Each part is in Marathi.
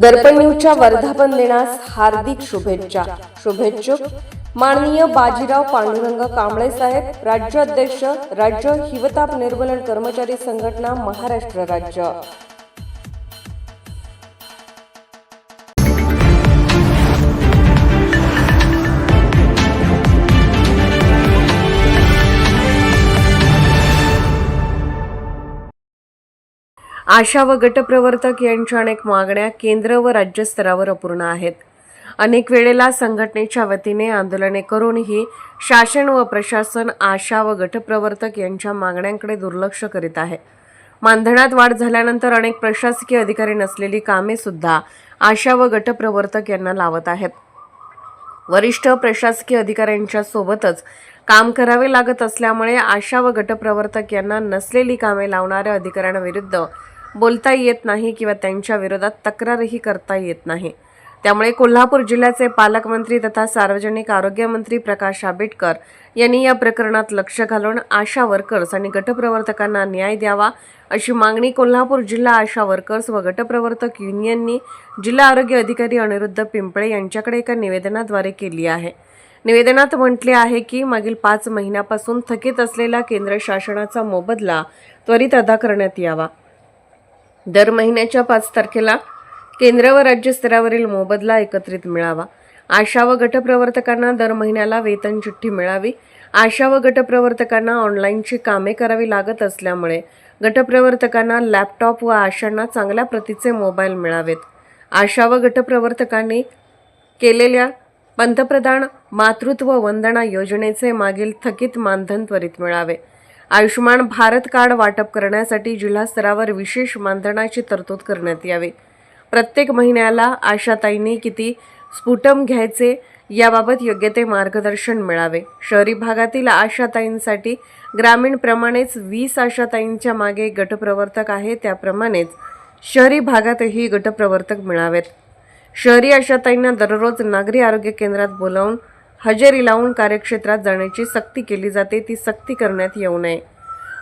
दर्पण न्यूजच्या वर्धापन दिनास हार्दिक शुभेच्छा. शुभेच्छुक माननीय बाजीराव पांडुरंग कांबळे साहेब राज्य अध्यक्ष राज्य हिवताप निर्मूलन कर्मचारी संघटना महाराष्ट्र राज्य. आशा व गटप्रवर्तक यांच्या अनेक मागण्या केंद्र व राज्य स्तरावर अपूर्ण आहेत. अनेक वेळेला संघटनेच्या वतीने आंदोलने करूनही शासन व प्रशासन आशा व गटप्रवर्तक यांच्या मागण्यांकडे दुर्लक्ष करीत आहे. मानधनात वाढ झाल्यानंतर अनेक प्रशासकीय अधिकारी नसलेली कामे सुद्धा आशा व गटप्रवर्तक यांना लावत आहेत. वरिष्ठ प्रशासकीय अधिकाऱ्यांच्या सोबतच काम करावे लागत असल्यामुळे आशा व गटप्रवर्तक यांना नसलेली कामे लावणाऱ्या अधिकाऱ्यांविरुद्ध बोलता येत नाही किंवा त्यांच्या विरोधात तक्रारही करता येत नाही. त्यामुळे कोल्हापूर जिल्ह्याचे पालकमंत्री तथा सार्वजनिक आरोग्य मंत्री प्रकाश आंबेडकर यांनी या प्रकरणात लक्ष घालून आशा वर्कर्स आणि गटप्रवर्तकांना न्याय द्यावा अशी मागणी कोल्हापूर जिल्हा आशा वर्कर्स व गटप्रवर्तक युनियननी जिल्हा आरोग्य अधिकारी अनिरुद्ध पिंपळे यांच्याकडे एका निवेदनाद्वारे केली आहे. निवेदनात म्हटले आहे की मागील पाच महिन्यापासून थकीत असलेला केंद्र शासनाचा मोबदला त्वरित अदा करण्यात यावा. दर महिन्याच्या पाच तारखेला केंद्र व राज्य स्तरावरील मोबदला एकत्रित मिळावा. आशा व गटप्रवर्तकांना दर महिन्याला वेतन चिठ्ठी मिळावी. आशा व गटप्रवर्तकांना ऑनलाईनची कामे करावी लागत असल्यामुळे गटप्रवर्तकांना लॅपटॉप व आशांना चांगल्या प्रतीचे मोबाईल मिळावेत. आशा व गटप्रवर्तकांनी केलेल्या पंतप्रधान मातृत्व वंदना योजनेचे मागील थकीत मानधन त्वरित मिळावे. आयुष्यमान भारत कार्ड वाटप करण्यासाठी जिल्हा स्तरावर विशेष मानधनाची तरतूद करण्यात यावी. प्रत्येक महिन्याला आशाताईंनी किती स्फुटम घ्यायचे याबाबत योग्य ते मार्गदर्शन मिळावे. शहरी भागातील आशाताईंसाठी ग्रामीणप्रमाणेच वीस आशाताईंच्या मागे गटप्रवर्तक आहे. त्याप्रमाणेच शहरी भागातही गटप्रवर्तक मिळावेत. शहरी आशाताईंना दररोज नागरी आरोग्य केंद्रात बोलावून हजेरी लावून कार्यक्षेत्रात जाण्याची सक्ती केली जाते ती सक्ती करण्यात येऊ नये.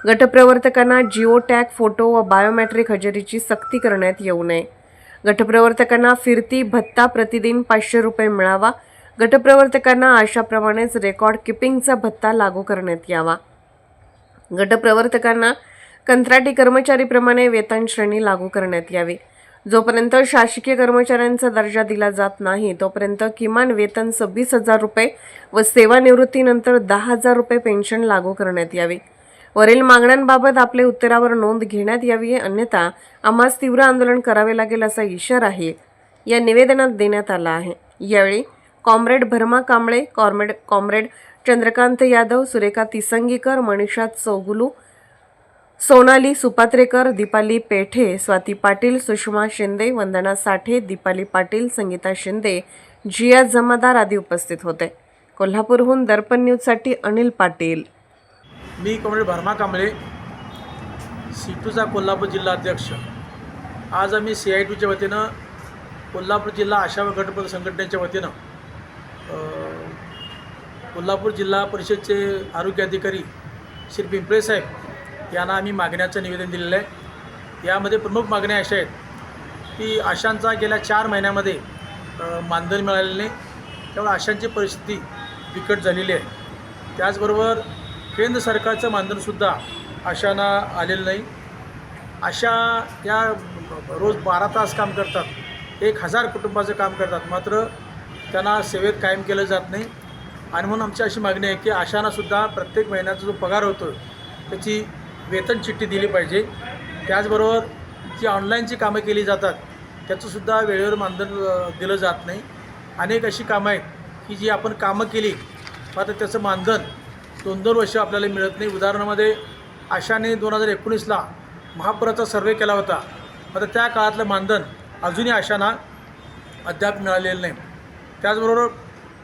गटप्रवर्तकांना जिओ टॅग फोटो व बायोमॅट्रिक हजेरीची सक्ती करण्यात येऊ नये. गटप्रवर्तकांना फिरती भत्ता प्रतिदिन पाचशे रुपये मिळावा. गटप्रवर्तकांना आशाप्रमाणेच रेकॉर्ड किपिंगचा भत्ता लागू करण्यात यावा. गटप्रवर्तकांना कंत्राटी कर्मचारीप्रमाणे वेतन श्रेणी लागू करण्यात यावी. जोपर्यंत शासकीय कर्मचाऱ्यांचा दर्जा दिला जात नाही तोपर्यंत किमान वेतन सव्वीस हजार रुपये व सेवानिवृत्तीनंतर दहा हजार रुपये पेन्शन लागू करण्यात यावी. वरील मागण्यांबाबत आपले उत्तरावर नोंद घेण्यात यावी अन्यथा आम्हास तीव्र आंदोलन करावे लागेल असा इशाराही या निवेदनात देण्यात आला आहे. यावेळी comrade Bharma Kamble comrade comrade Chandrakant Yadav Surekha Tisangikar Manisha Chougule Sonali Supatrekar Deepali Pethe Swati Patil Sushma Shinde Vandana Sathe Deepali Patil Sangeeta Shinde Jiya Jamadar आदी उपस्थित होते. कोल्हापूरहून दर्पण न्यूजसाठी अनिल पाटील. मी कॉम्रेड भरमा कांबळे सीटूचा कोल्हापूर जिल्हा अध्यक्ष. आज आम्ही सी आय टीच्या वतीनं कोल्हापूर जिल्हा आशा व गटपद संघटनेच्या वतीनं कोल्हापूर जिल्हा परिषदचे आरोग्य अधिकारी श्री पिंपळे साहेब यांना आम्ही मागण्याचं निवेदन दिलेलं आहे. यामध्ये प्रमुख मागण्या अशा आहेत की आशांचा गेल्या चार महिन्यामध्ये मानधन मिळालेलं नाही. त्यामुळे आशांची परिस्थिती बिकट झालेली आहे. त्याचबरोबर केंद्र सरकारचं मानधनसुद्धा आशांना आलेलं नाही. अशा या रोज बारा तास काम करतात. एक हजार कुटुंबाचं काम करतात. मात्र त्यांना सेवेत कायम केलं जात नाही. आणि म्हणून आमची अशी मागणी आहे की आशांनासुद्धा प्रत्येक महिन्याचा जो पगार होतो त्याची वेतन चिठ्ठी दिली पाहिजे. त्याचबरोबर जी ऑनलाईनची कामं केली जातात त्याचंसुद्धा वेळेवर मानधन दिलं जात नाही. अनेक अशी कामं आहेत की जी आपण कामं केली मात्र त्याचं मानधन दोन दोन वर्ष आपल्याला मिळत नाही. उदाहरणामध्ये आशाने दोन हजार एकोणीसला महापुराचा सर्वे केला होता. मात्र त्या काळातलं मानधन अजूनही आशांना अद्याप मिळालेलं नाही. त्याचबरोबर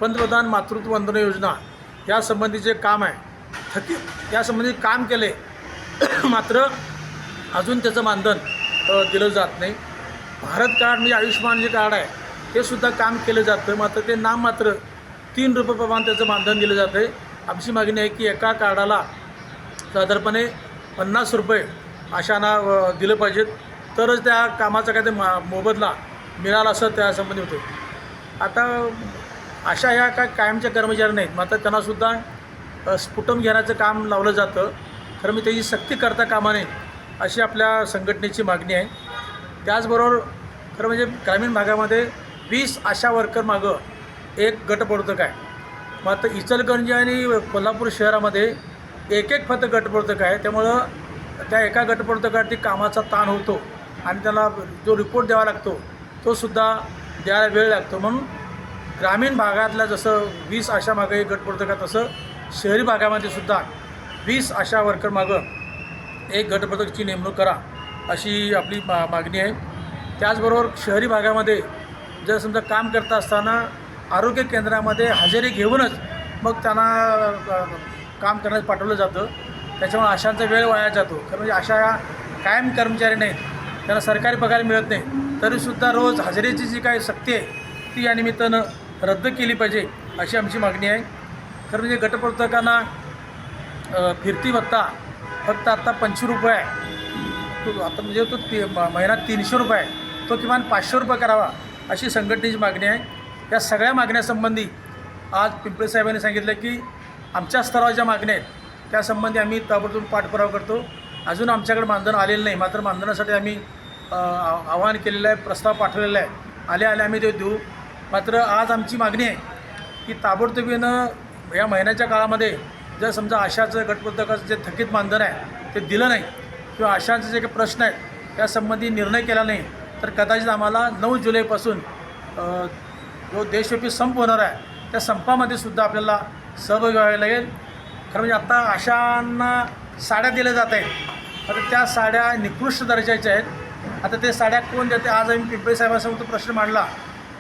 पंतप्रधान मातृत्व वंदना योजना यासंबंधीचे काम आहे. थकीत यासंबंधी काम केले मात्र अजून त्याचं मानधन दिलं जात नाही. भारत कार्ड म्हणजे आयुष्यमान जे कार्ड आहे ते सुद्धा काम केलं जातं मात्र ते नाम मात्र तीन रुपये प्रमाण त्याचं मानधन दिलं जातं आहे आमची मागणी आहे की एका कार्डाला साधारणपणे पन्नास रुपये अशांना दिलं पाहिजेत तरच त्या कामाचा काय ते मा मोबदला मिळाला असं त्यासंबंधी होते आता अशा ह्या काय कायमच्या कर्मचारी नाहीत. मात्र त्यांनासुद्धा स्फुटम घेण्याचं काम लावलं जातं. तर मी त्याची सक्ती करता कामा नये अशी आपल्या संघटनेची मागणी आहे. त्याचबरोबर खरं म्हणजे ग्रामीण भागामध्ये वीस आशा वर्कर मागं एक गटप्रवर्तक आहे आता इचलगंजी आणि कोल्हापूर शहरामध्ये एक एक फक्त गटप्रवर्तक आहे त्यामुळं त्या एका गटप्रवर्तकावरती कामाचा ताण होतो आणि त्याला जो रिपोर्ट द्यावा लागतो तो सुद्धा द्यायला वेळ लागतो. म्हणून ग्रामीण भागातल्या जसं वीस आशा मागं एक गटप्रवर्तक आहे तसं शहरी भागामध्ये सुद्धा वीस आशा वर्कर मागं एक गटपथकची नेमणूक करा अशी आपली मा मागणी आहे. त्याचबरोबर शहरी भागामध्ये जर समजा काम करता असताना आरोग्य केंद्रामध्ये हजेरी घेऊनच मग त्यांना काम करण्यास पाठवलं जातं. त्याच्यामुळे आशांचा वेळ वाया जातो. कारण म्हणजे अशा या कायम कर्मचारी नाहीत. त्यांना सरकारी पगार मिळत नाही. तरीसुद्धा रोज हजेरीची जी काही सक्ती आहे ती या निमित्तानं रद्द केली पाहिजे अशी आमची मागणी आहे. खरं म्हणजे गटप्रवर्तकांना फिरती भत्ता फक्त आत्ता पंचवीस रुपये आहे. तो आता म्हणजे तो ती महिना तीनशे रुपये आहे. तो किमान पाचशे रुपये करावा अशी संघटनेची मागणी आहे. या सगळ्या मागण्यासंबंधी आज पिंपळे साहेबांनी सांगितलं की आमच्या स्तरावर ज्या मागण्या आहेत त्यासंबंधी आम्ही ताबडतोब पाठपुरावा करतो. अजून आमच्याकडे मानधन आलेलं नाही मात्र मानधनासाठी आम्ही आवाहन केलेलं आहे प्रस्ताव पाठवलेला आहे. आले आले आम्ही ते देऊ. मात्र आज आमची मागणी आहे की ताबडतोबीनं या महिन्याच्या काळामध्ये जर समजा आशाचं गटपुस्तकाचं जे थकीत मानधन आहे ते दिलं नाही किंवा आशांचे जे काही प्रश्न आहेत त्यासंबंधी निर्णय केला नाही तर कदाचित आम्हाला नऊ जुलैपासून जो देशव्यापी संप होणार आहे त्या संपामध्ये सुद्धा आपल्याला सहभागी व्हावे लागेल. खरं म्हणजे आत्ता आशांना साड्या दिल्या जात आहेत. तर त्या साड्या निकृष्ट दर्जाच्या आहेत. आता ते साड्या कोण देते? आज आम्ही पिंपळे साहेबांसमोर तो प्रश्न मांडला.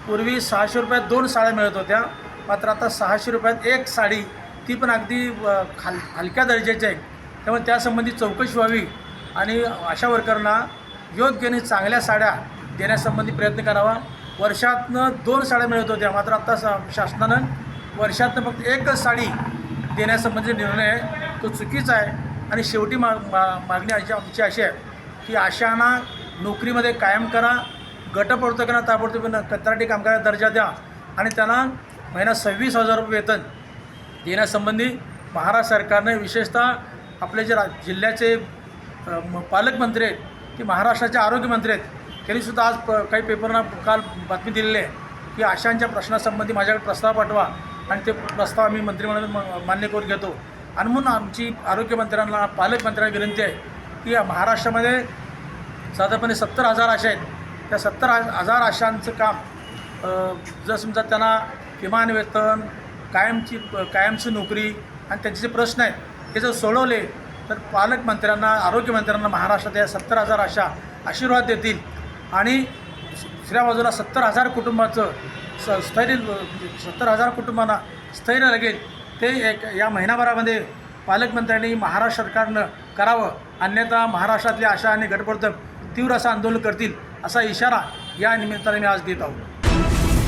पूर्वी सहाशे रुपयात दोन साड्या मिळत होत्या. मात्र आता सहाशे रुपयात एक साडी ती पण अगदी खाल हलक्या दर्जाची आहे. त्यामुळे त्यासंबंधी चौकशी व्हावी आणि अशा वर्करना योग्य आणि चांगल्या साड्या देण्यासंबंधी प्रयत्न करावा. वर्षातनं दोन साड्या मिळत होत्या मात्र आत्ता सा शासनानं वर्षातनं फक्त एकच साडी देण्यासंबंधी निर्णय आहे तो चुकीचा आहे. आणि शेवटी मा मा मागणी अशी आमची अशी आहे की आशांना नोकरीमध्ये कायम करा गटप्रवर्तकांना ताबडतोब कत्राटी कामगार दर्जा द्या आणि त्यांना महिना सव्वीस हजार रुपये वेतन देण्यासंबंधी महाराष्ट्र सरकारने विशेषतः आपले जे रा जिल्ह्याचे म- पालकमंत्री आहेत की महाराष्ट्राचे आरोग्यमंत्री आहेत त्यांनीसुद्धा आज प काही पेपरना काल बातमी दिलेली आहे की आशांच्या प्रश्नासंबंधी माझ्याकडे प्रस्ताव पाठवा आणि ते प्रस्ताव आम्ही मंत्रिमंडळ म- मान्य करून घेतो. आणि म्हणून आमची आरोग्यमंत्र्यांना पालकमंत्र्यांना विनंती आहे की महाराष्ट्रामध्ये साधारणपणे सत्तर हजार आशा आहेत. त्या सत्तर हजार आशांचं काम जर समजा त्यांना किमान वेतन कायमची कायमची नोकरी आणि त्यांचे जे प्रश्न आहेत हे जर सोडवले तर पालकमंत्र्यांना आरोग्यमंत्र्यांना महाराष्ट्रात या सत्तर हजार आशा आशीर्वाद देतील. आणि दुसऱ्या बाजूला सत्तर हजार कुटुंबाचं स स्थैर्य म्हणजे सत्तर हजार कुटुंबांना स्थैर्य लागेल ते एक या महिनाभरामध्ये पालकमंत्र्यांनी महाराष्ट्र सरकारनं करावं. अन्यथा महाराष्ट्रातल्या आशा आणि गटवर्धक तीव्र असं आंदोलन करतील असा इशारा या निमित्ताने मी आज देत आहोत.